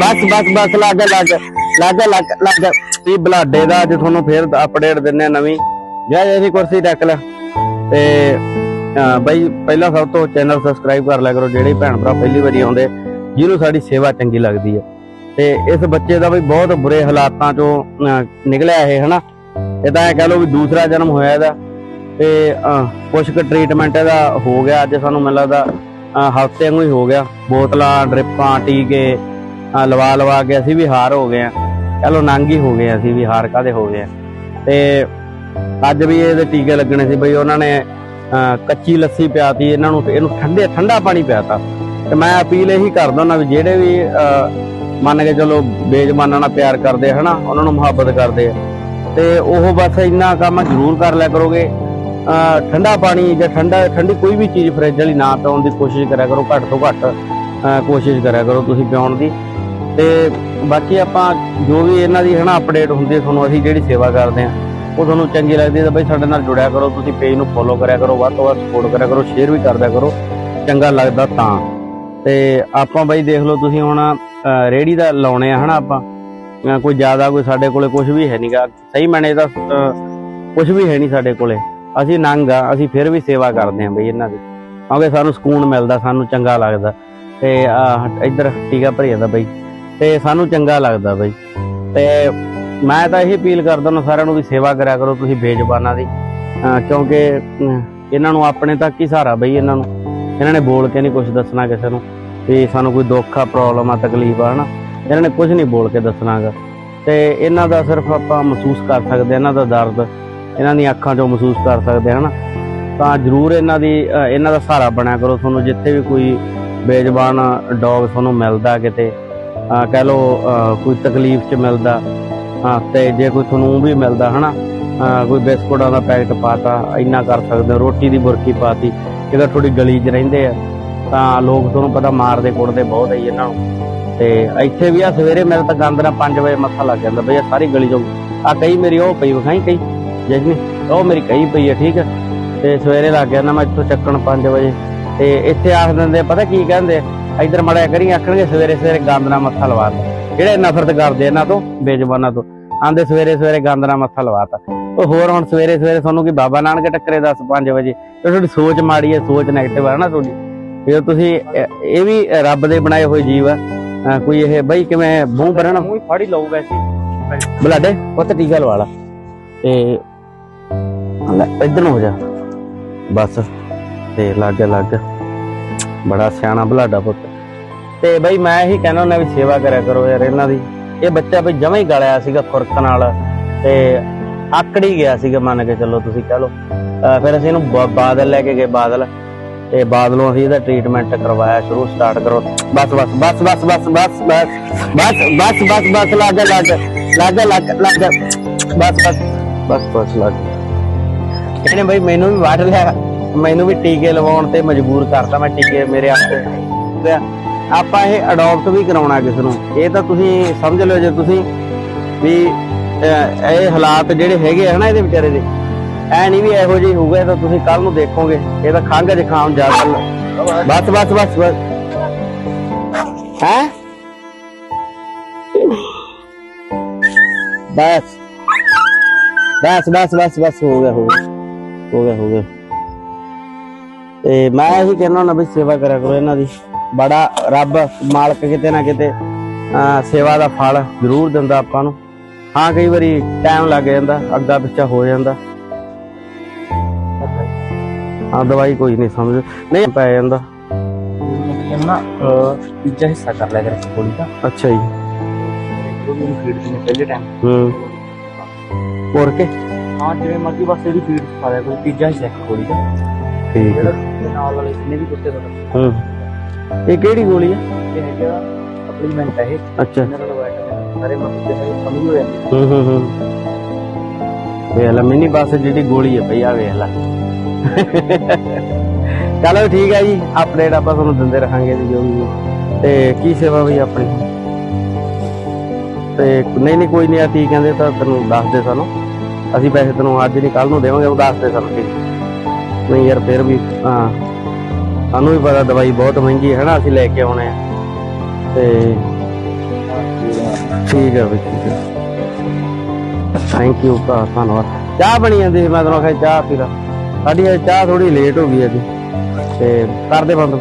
ਬਸ ਬਸ ਬਸ ਬਸ ਲੱਗ ਲੱਗ ਲੱਗ ਲੱਗ ਲੱਗ। ਵੀ ਬਲਾਡੇ ਦਾ ਅੱਜ ਤੁਹਾਨੂੰ ਫੇਰ ਅਪਡੇਟ ਦਿੰਨੇ ਆ ਨਵੀਂ। ਜਾ ਇਹਦੀ ਕੁਰਸੀ ਟੱਕ ਲੈ। ਤੇ ਅਹ ਪਹਿਲਾਂ ਸਭ ਤੋਂ ਚੈਨਲ ਸਬਸਕ੍ਰਾਈਬ ਕਰ ਲਿਆ ਕਰੋ ਜਿਹੜੇ ਭੈਣ ਭਰਾ ਪਹਿਲੀ ਵਾਰੀ ਆਉਂਦੇ ਜਿਹਨੂੰ ਸਾਡੀ ਸੇਵਾ ਚੰਗੀ ਲੱਗਦੀ ਹੈ ਤੇ ਇਸ ਬੱਚੇ ਦਾ ਵੀ ਬਹੁਤ ਬੁਰੇ ਹਾਲਾਤਾਂ ਚੋਂ ਨਿਕਲਿਆ ਇਹ ਹਨਾ? ਇਹ ਤਾਂ ਇਹ ਕਹ ਲਓ ਵੀ ਦੂਸਰਾ ਜਨਮ ਹੋਇਆ ਇਹਦਾ। ਤੇ ਅਹ, ਕੁਛ ਕੁ ਟ੍ਰੀਟਮੈਂਟ ਇਹਦਾ ਹੋ ਗਿਆ ਅੱਜ ਸਾਨੂੰ ਮੈਨੂੰ ਲੱਗਦਾ ਹਫ਼ਤੇ ਵਾਂਗੂ ਹੀ ਹੋ ਗਿਆ। ਬੋਤਲਾਂ ਡ੍ਰਿਪਾਂ ਟੀਕੇ ਅਹ, ਲਵਾ ਲਵਾ ਕੇ ਅਸੀਂ ਵੀ ਹਾਰ ਹੋ ਗਏ ਆ ਕਹ ਲਓ ਨੰਗ ਹੋ ਗਏ ਅਸੀਂ ਵੀ ਹਾਰ ਕਾਦੇ ਹੋ ਗਏ ਆ ਤੇ ਅੱਜ ਵੀ ਇਹਦੇ ਟੀਕੇ ਲੱਗਣੇ ਸੀ ਬਈ ਉਹਨਾਂ ਨੇ ਅਹ, ਕੱਚੀ ਲੱਸੀ ਪਿਆਤੀ ਇਹਨਾਂ ਨੂੰ ਇਹਨੂੰ ਠੰਡੇ ਠੰਡਾ ਪਾਣੀ ਪਿਆਤਾ। ਤੇ ਮੈਂ ਅਪੀਲ ਇਹੀ ਕਰਦਾ ਉਹਨਾਂ ਵੀ ਜਿਹੜੇ ਵੀ ਮੰਨ ਕੇ ਚਲੋ ਬੇਜਮਾਨਾਂ ਨਾਲ ਪਿਆਰ ਕਰਦੇ ਹਨਾ ਉਹਨਾਂ ਨੂੰ ਮੁਹੱਬਤ ਕਰਦੇ ਤੇ ਉਹ ਬਸ ਇੰਨਾ ਕੰਮ ਜ਼ਰੂਰ ਕਰ ਲਿਆ ਕਰੋਗੇ। ਅਹ, ਠੰਡਾ ਪਾਣੀ ਜਾਂ ਠੰਡਾ ਠੰਡੀ ਕੋਈ ਵੀ ਚੀਜ਼ ਫਰਿੱਜ ਵਾਲੀ ਨਾ ਪਿਆਉਣ ਦੀ ਕੋਸ਼ਿਸ਼ ਕਰਿਆ ਕਰੋ ਘੱਟ ਤੋਂ ਘੱਟ ਕੋਸ਼ਿਸ਼ ਕਰਿਆ ਕਰੋ ਤੁਸੀਂ ਪਿਆਉਣ ਦੀ। ਤੇ ਬਾਕੀ ਆਪਾਂ ਜੋ ਵੀ ਇਹਨਾਂ ਦੀ ਹਨਾ ਅਪਡੇਟ ਹੁੰਦੀ ਹੈ, ਤੁਹਾਨੂੰ ਅਸੀਂ ਜਿਹੜੀ ਸੇਵਾ ਕਰਦੇ ਆ ਉਹ ਤੁਹਾਨੂੰ ਚੰਗੀ ਲੱਗਦੀ ਹੈ ਤਾਂ ਬਈ ਸਾਡੇ ਨਾਲ ਜੁੜਿਆ ਕਰੋ, ਤੁਸੀਂ ਪੇਜ ਨੂੰ ਫੋਲੋ ਕਰਿਆ ਕਰੋ, ਵੱਧ ਤੋਂ ਵੱਧ ਸਪੋਰਟ ਕਰਿਆ ਕਰੋ ਸ਼ੇਅਰ ਵੀ ਕਰਦਿਆ ਕਰੋ, ਚੰਗਾ ਲੱਗਦਾ ਤਾਂ। ਤੇ ਆਪਾਂ ਬਈ ਦੇਖ ਲਓ, ਤੁਸੀਂ ਹੁਣ ਰੇੜੀ ਦਾ ਲਾਉਣੇ ਆ ਹਨਾ ਆਪਾਂ। ਕੋਈ ਜ਼ਿਆਦਾ ਕੋਈ ਸਾਡੇ ਕੋਲੇ ਕੁਝ ਵੀ ਹੈ ਨਹੀਂਗਾ ਸਹੀ ਮੈਨੇ ਦਾ ਕੁਝ ਵੀ ਹੈ ਨਹੀਂ ਸਾਡੇ ਕੋਲੇ। ਅਸੀਂ ਨੰਗ ਆ, ਅਸੀਂ ਫਿਰ ਵੀ ਸੇਵਾ ਕਰਦੇ ਆਂ ਬਈ ਇਹਨਾਂ ਦੀ। ਕਿਉਂਕਿ ਸਾਨੂੰ ਸਕੂਨ ਮਿਲਦਾ, ਸਾਨੂੰ ਚੰਗਾ ਲੱਗਦਾ। ਤੇ ਇੱਧਰ ਟੀਕਾ ਭਰੀ ਜਾਂਦਾ ਬਈ। ਤੇ ਸਾਨੂੰ ਚੰਗਾ ਲੱਗਦਾ ਬਈ। ਤੇ ਮੈਂ ਤਾਂ ਇਹ ਅਪੀਲ ਕਰਦਾ ਹਾਂ ਸਾਰਿਆਂ ਨੂੰ ਵੀ ਸੇਵਾ ਕਰਿਆ ਕਰੋ ਤੁਸੀਂ ਬੇਜ਼ਬਾਨਾਂ ਦੀ। ਕਿਉਂਕਿ ਇਹਨਾਂ ਨੂੰ ਆਪਣੇ ਤੱਕ ਹੀ ਸਹਾਰਾ ਬਈ ਇਹਨਾਂ ਨੂੰ। ਇਹਨਾਂ ਨੇ ਬੋਲ ਕੇ ਨਹੀਂ ਕੁਝ ਦੱਸਣਾ ਕਿਸੇ ਨੂੰ ਵੀ ਸਾਨੂੰ ਕੋਈ ਦੁੱਖ ਆ ਪ੍ਰੋਬਲਮ ਆ, ਤਕਲੀਫ ਆ, ਹਨਾ। ਇਹਨਾਂ ਨੇ ਕੁਝ ਨਹੀਂ ਬੋਲ ਕੇ ਦੱਸਣਾਗਾ। ਤੇ ਇਹਨਾਂ ਦਾ ਸਿਰਫ ਆਪਾਂ ਮਹਿਸੂਸ ਕਰ ਸਕਦੇ ਇਹਨਾਂ ਦਾ ਦਰਦ। ਇਹਨਾਂ ਦੀਆਂ ਅੱਖਾਂ 'ਚੋਂ ਮਹਿਸੂਸ ਕਰ ਸਕਦੇ ਹਾਂ ਹਨਾ। ਤਾਂ ਜਰੂਰ ਇਹਨਾਂ ਦੀ ਇਹਨਾਂ ਦਾ ਸਹਾਰਾ ਬਣਿਆ ਕਰੋ। ਤੁਹਾਨੂੰ ਜਿੱਥੇ ਵੀ ਕੋਈ ਬੇਜ਼ਬਾਨ, ਡੌਗ ਤੁਹਾਨੂੰ ਮਿਲਦਾ ਕਿਤੇ ਕਹਿ ਲਓ ਕੋਈ ਤਕਲੀਫ 'ਚ ਮਿਲਦਾ ਹਾਂ ਤੇ ਜੇ ਕੋਈ ਤੁਹਾਨੂੰ ਵੀ ਮਿਲਦਾ ਹਨਾ ਅਹ, ਕੋਈ ਬਿਸਕੁਟਾਂ ਦਾ ਪੈਕਟ ਪਾਤਾ ਇੰਨਾ ਕਰ ਸਕਦੇ ਹੋ ਰੋਟੀ ਦੀ ਬੁਰਕੀ ਪਾਤੀ ਕਿਤੇ ਥੋੜੀ ਗਲੀ 'ਚ ਰਹਿੰਦੇ ਆ ਤਾਂ ਲੋਕ ਤੁਹਾਨੂੰ ਪਤਾ ਮਾਰਦੇ ਕੁੱਟਦੇ ਬਹੁਤ ਹੈ ਇਹਨਾਂ ਨੂੰ। ਤੇ ਇੱਥੇ ਵੀ ਆ ਸਵੇਰੇ ਮੇਰੇ ਤਾਂ ਗੰਦ ਨਾਲ 5 ਵਜੇ ਮੱਥਾ ਲੱਗ ਜਾਂਦਾ ਬਈ ਆਹ ਸਾਰੀ ਗਲੀ ਚੋਂ ਆ ਕਈ ਮੇਰੀ ਉਹ ਪਈ ਵਿਖਾਈ ਕਈ ਜਜਨੀ ਉਹ ਮੇਰੀ ਕਈ ਪਈ ਹੈ ਠੀਕ ਹੈ ਤੇ ਸਵੇਰੇ ਲੱਗ ਜਾਂਦਾ ਮੈਂ ਇੱਥੋਂ ਚੱਕਣ 5 ਵਜੇ ਤੇ ਇੱਥੇ ਆਖ ਦਿੰਦੇ ਪਤਾ ਕੀ ਕਹਿੰਦੇ ਇੱਧਰ ਮੜਿਆ ਕਰੀ ਆਖਣਗੇ ਸਵੇਰੇ ਸਵੇਰੇ ਗੰਦ ਨਾਲ ਮੱਥਾ ਲਵਾ ਦੇ ਜਿਹੜੇ ਨਫ਼ਰਤ ਕਰਦੇ ਇਹਨਾਂ ਤੋਂ ਬੇਜ਼ਬਾਨਾਂ ਤੋਂ ਆਂਦੇ ਸਵੇਰੇ ਸਵੇਰੇ ਗੰਦ ਨਾਲ ਮੱਥਾ ਲਵਾਤਾ ਉਹ ਹੋਰ ਹੁਣ ਸਵੇਰੇ ਸਵੇਰੇ ਤੁਹਾਨੂੰ ਕੀ ਬਾਬਾ ਨਾਨਕ ਟੱਕਰੇ 10 5 ਵਜੇ ਤੇ ਤੁਹਾਡੀ ਸੋਚ ਮਾੜੀ ਹੈ ਸੋਚ 네ਗੇਟਿਵ ਹੈ ਨਾ ਤੁਹਾਡੀ। ਜੇ ਤੁਸੀਂ ਇਹ- ਵੀ ਰੱਬ ਦੇ ਬਣਾਏ ਹੋਏ ਜੀਵ ਆ ਕੋਈ ਇਹ ਬਈ ਕਿਵੇਂ ਮੂੰਹ ਭਰਣਾ ਮੂੰਹ ਫਾੜੀ ਲਊ ਵੈਸੇ ਬਲਾਡੇ ਪੁੱਤ ਟੀਕਾ ਲਵਾ ਲਾ। ਤੇ ਲੈ ਇੱਧਰ ਨੂੰ ਹੋ ਜਾ। ਬਸ ਤੇ ਲੱਗ ਗਿਆ ਲੱਗ। ਬੜਾ ਸਿਆਣਾ ਬਲਾਡਾ ਪੁੱਤ ਤੇ ਬਈ ਮੈਂ ਇਹੀ ਕਹਿਣਾ ਹੁੰਦਾ ਵੀ ਸੇਵਾ ਕਰਿਆ ਕਰੋ ਯਾਰ ਇਹਨਾਂ ਦੀ ਇਹ ਬੱਚਾ ਬਈ ਜਮਾ ਹੀ ਗਲਿਆ ਸੀਗਾ ਖੁਰਕ ਨਾਲ ਤੇ ਆਕੜੀ ਗਿਆ ਸੀਗਾ ਮੰਨ ਕੇ ਚੱਲੋ ਤੁਸੀਂ ਕਹ ਲਓ ਫਿਰ ਅਸੀਂ ਇਹਨੂੰ ਬਾਦਲ ਲੈ ਕੇ ਗਏ ਬਾਦਲ ਤੇ ਬਾਦਲੋਂ ਅਸੀਂ ਇਹਦਾ ਟ੍ਰੀਟਮੈਂਟ ਕਰਵਾਇਆ ਸ਼ੁਰੂ ਸਟਾਰਟ ਕਰੋ ਬਸ ਬਸ ਬਸ ਬਸ ਬਸ ਬਸ ਬਸ ਬਸ ਬਸ ਬਸ ਬਸ ਲੱਗ ਲੱਗ ਲੱਗ ਲੱਗ ਲੱਗ ਬਸ ਬਸ ਬਸ ਬਸ ਲੱਗ ਇਹਨੇ ਬਈ ਮੈਨੂੰ ਵੀ ਵਾਟ ਲਿਆ ਮੈਨੂੰ ਵੀ ਟੀਕੇ ਲਵਾਉਣ ਤੇ ਮਜਬੂਰ ਕਰਤਾ ਮੈਂ ਟੀਕੇ ਮੇਰੇ ਆਪੇ ਆਪਾਂ ਇਹ ਅਡਾਪਟ ਵੀ ਕਰਾਉਣਾ ਕਿਸ ਨੂੰ। ਇਹ ਤਾਂ ਤੁਸੀਂ ਸਮਝ ਲਿਓ ਜੇ ਤੁਸੀਂ ਵੀ ਇਹ ਹਾਲਾਤ ਜਿਹੜੇ ਹੈਗੇ ਆ ਨਾ ਇਹਦੇ ਵਿਚਾਰੇ ਦੇ। ਐ ਨਹੀਂ ਵੀ ਇਹੋ ਜਿਹੀ ਹੋਊਗਾ, ਇਹ ਤਾਂ ਤੁਸੀਂ ਕੱਲ ਨੂੰ ਦੇਖੋਗੇ। ਇਹ ਤਾਂ ਖੰਘ ਜ਼ੁਕਾਮ ਜ਼ਿਆਦਾ ਬਸ ਬਸ ਬਸ ਬਸ। ਹੈ? ਬਸ। ਬਸ ਬਸ ਬਸ ਬਸ, ਹੋ ਗਿਆ ਹੋ ਗਿਆ। ਹੋ ਗਿਆ ਹੋ ਗਿਆ। ਤੇ ਮੈਂ ਇਹੀ ਕਹਿੰਦਾ ਹੁੰਦਾ ਵੀ ਸੇਵਾ ਕਰਿਆ ਕਰੋ ਇਹਨਾਂ ਦੀ। ਬੜਾ ਰੱਬ ਮਾਲਕ ਕਿਤੇ ਨਾ ਕਿਤੇ ਸੇਵਾ ਦਾ ਫਲ ਜ਼ਰੂਰ ਦਿੰਦਾ ਆਪਾਂ ਨੂੰ। ਹਾਂ, ਕਈ ਵਾਰੀ ਟਾਈਮ ਲੱਗ ਜਾਂਦਾ, ਅੱਗਾ ਪਿੱਛਾ ਹੋ ਜਾਂਦਾ। ਹਾਂ, ਦਵਾਈ ਕੋਈ ਨਹੀਂ ਸਮਝ ਨਹੀਂ, ਪੈ ਜਾਂਦਾ। ਨਾ ਤੀਜਾ ਹਿੱਸਾ ਕਰ ਲਿਆ ਕਰ ਗੋਲੀ ਦਾ ਅੱਛਾ ਜੀ। ਉਹਨੂੰ ਫੀਡ ਨੇ ਪਹਿਲੇ ਟਾਈਮ ਹੂੰ। ਹੋਰ ਕੇ? ਹਾਂ, ਜਿਵੇਂ ਮਰਜ਼ੀ ਬਸ ਇਹਦੀ ਫੀਡ ਖਾ ਲਿਆ ਕੋਈ ਤੀਜਾ ਹਿੱਸਾ ਗੋਲੀ ਦਾ ਠੀਕ ਜਿਹੜਾ ਹੈ ਇਹਦੇ ਨਾਲ ਵਾਲੇ ਜਿੰਨੇ ਵੀ ਕੁੱਤੇ ਦਾ ਹੂੰ। ਇਹ ਕਿਹੜੀ ਗੋਲੀ ਹੈ ਇਹ ਹੈਗਾ ਸਪਲੀਮੈਂਟ ਹੈ ਇਹ। ਅੱਛਾ। ਜਨਰਲ ਵਾਈਟਮਿਨ ਸਾਰੇ ਮਤਲਬ ਜਿਹੜੇ ਸਮਝ ਹੋ ਜਾਂਦੇ ਹੂੰ। ਹੂੰ ਹੂੰ ਵੇਖ ਲੈ ਮਿਨੀ ਬੱਸ ਜਿਹੜੀ ਗੋਲੀ ਹੈ ਭਈ ਆ ਵੇਖ ਲੈ। ਚਲੋ ਠੀਕ ਹੈ ਜੀ ਅਪਡੇਟ ਆਪਾਂ ਤੁਹਾਨੂੰ ਦਿੰਦੇ ਰਹਾਂਗੇ ਜੀ ਜੋ ਵੀ। ਹੈ। ਤੇ ਕੀ ਸੇਵਾ ਵੀ ਆਪਣੀ? ਤੇ ਨਹੀਂ ਨਹੀਂ ਕੋਈ ਨਹੀਂ ਆ ਠੀਕ ਕਹਿੰਦੇ ਤਾਂ ਤੈਨੂੰ ਦੱਸ ਦੇ ਸਾਨੂੰ। ਅਸੀਂ ਪੈਸੇ ਤੈਨੂੰ ਅੱਜ ਨਹੀਂ ਕੱਲ ਨੂੰ ਦੇਵਾਂਗੇ ਉਹ ਦੱਸ ਦੇ ਸਾਨੂੰ ਠੀਕ ਨਹੀਂ ਯਾਰ ਫਿਰ ਵੀ, ਹਾਂ। ਸਾਨੂੰ ਵੀ ਪਤਾ ਦਵਾਈ ਬਹੁਤ ਮਹਿੰਗੀ ਹੈ ਨਾ ਅਸੀਂ ਲੈ ਕੇ ਆਉਣੇ ਆ। ਤੇ ਠੀਕ ਹੈ ਬਈ, ਠੀਕ ਹੈ ਥੈਂਕ ਯੂ ਭਰਾ, ਧੰਨਵਾਦ। ਚਾਹ ਬਣੀ ਜਾਂਦੀ ਸੀ, ਮੈਂ ਤੁਹਾਨੂੰ ਆਖਿਆ ਚਾਹ ਪੀ ਲਾ। ਸਾਡੀ ਅੱਜ ਚਾਹ ਥੋੜੀ ਲੇਟ ਹੋ ਗਈ ਅੱਜ ਤੇ ਕਰਦੇ ਬੰਦ।